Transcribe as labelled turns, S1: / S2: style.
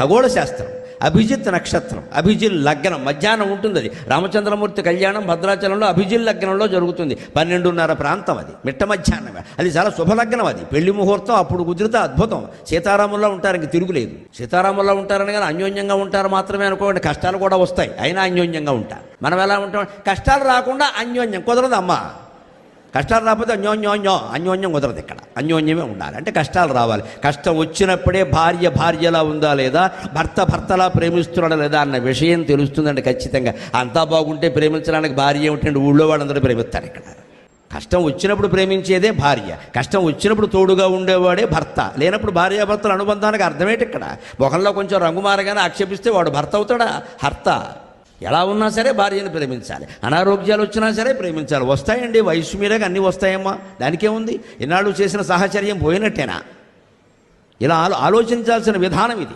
S1: ఖగోళ శాస్త్రం అభిజిత్ నక్షత్రం అభిజిల్ లగ్నం మధ్యాహ్నం ఉంటుంది అది రామచంద్రమూర్తి కళ్యాణం భద్రాచలంలో అభిజిల్ లగ్నంలో జరుగుతుంది. పన్నెండున్నర ప్రాంతం అది మిట్ట మధ్యాహ్నమే. అది చాలా శుభలగ్నం అది. పెళ్ళి ముహూర్తం అప్పుడు కుదిరితే అద్భుతం. సీతారాముల్లో ఉంటారు ఇంక తిరుగులేదు. సీతారాముల్లో ఉంటారని కానీ అన్యోన్యంగా ఉంటారు మాత్రమే అనుకోండి కష్టాలు కూడా వస్తాయి. అయినా అన్యోన్యంగా ఉంటారు. మనం ఎలా ఉంటాం? కష్టాలు రాకుండా అన్యోన్యం. కుదరదు అమ్మా కష్టాలు రాకపోతే అన్యోన్యోన్యో అన్యోన్యం కుదరదు ఇక్కడ. అన్యోన్యమే ఉండాలి. అంటే కష్టాలు రావాలి. కష్టం వచ్చినప్పుడే భార్య భార్యలా ఉందా లేదా? భర్త భర్తలా ప్రేమిస్తున్నాడా లేదా అన్న విషయం తెలుస్తుందండి ఖచ్చితంగా. అంతా బాగుంటే ప్రేమించడానికి భార్య ఏమిటండి? ఊళ్ళో వాళ్ళందరూ ప్రేమిస్తారు ఇక్కడ. కష్టం వచ్చినప్పుడు ప్రేమించేదే భార్య. కష్టం వచ్చినప్పుడు తోడుగా ఉండేవాడే భర్త. లేనప్పుడు భార్యాభర్తల అనుబంధానికి అర్థమేటి ఇక్కడ? ఒకరిలో కొంచెం రంగు మారగానే ఆక్షేపిస్తే వాడు భర్త అవుతాడా? హర్త ఎలా ఉన్నా సరే భార్యను ప్రేమించాలి. అనారోగ్యాలు వచ్చినా సరే ప్రేమించాలి. వస్తాయండి వయసు మీదగా అన్నీ వస్తాయమ్మా. దానికేముంది? ఇన్నాళ్ళు చేసిన సాహచర్యం పోయినట్టేనా? ఇలా ఆలో ఆలోచించాల్సిన విధానం ఇది.